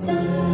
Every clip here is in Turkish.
Música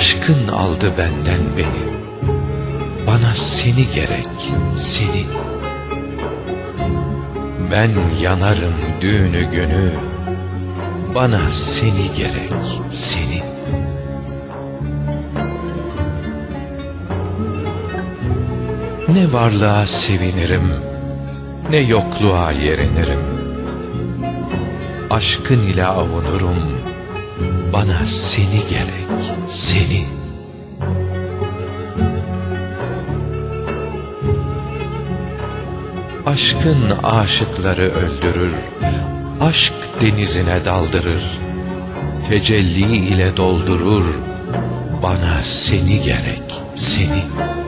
Aşkın aldı benden beni. Bana seni gerek seni. Ben yanarım düğünü günü. Bana seni gerek seni. Ne varlığa sevinirim Ne yokluğa yerinirim. Aşkın ile avunurum Bana seni gerek seni Aşkın aşıkları öldürür, aşk denizine daldırır. Tecelli ile doldurur, bana seni gerek, seni.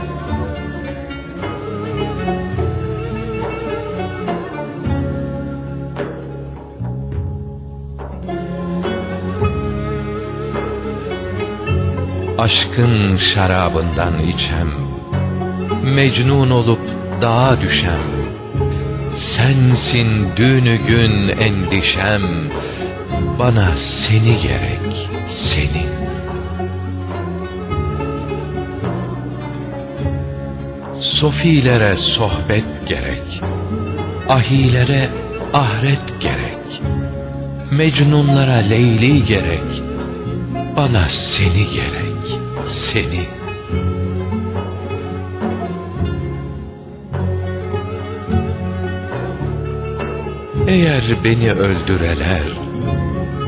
Aşkın şarabından içem, Mecnun olup dağa düşem, Sensin dünü gün endişem, Bana seni gerek, seni. Sofilere sohbet gerek, Ahilere ahret gerek, Mecnunlara Leyli gerek, Bana seni gerek, seni. Eğer beni öldüreler,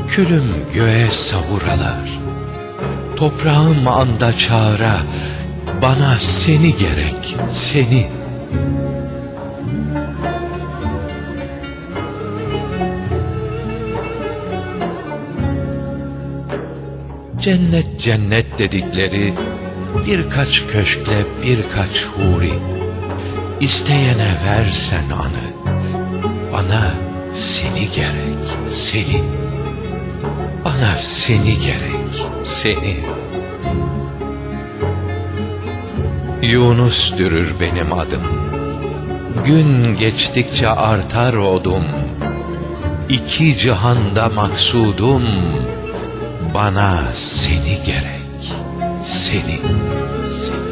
Külüm göğe savuralar, Toprağım anda çağıra, Bana seni gerek, seni. Cennet cennet dedikleri, Birkaç köşkle birkaç huri, İsteyene versen anı, bana seni gerek, seni. Bana seni gerek, seni. Yunus dürür benim adım. Gün geçtikçe artar odum. İki cihanda maksudum. Bana seni gerek, seni, seni.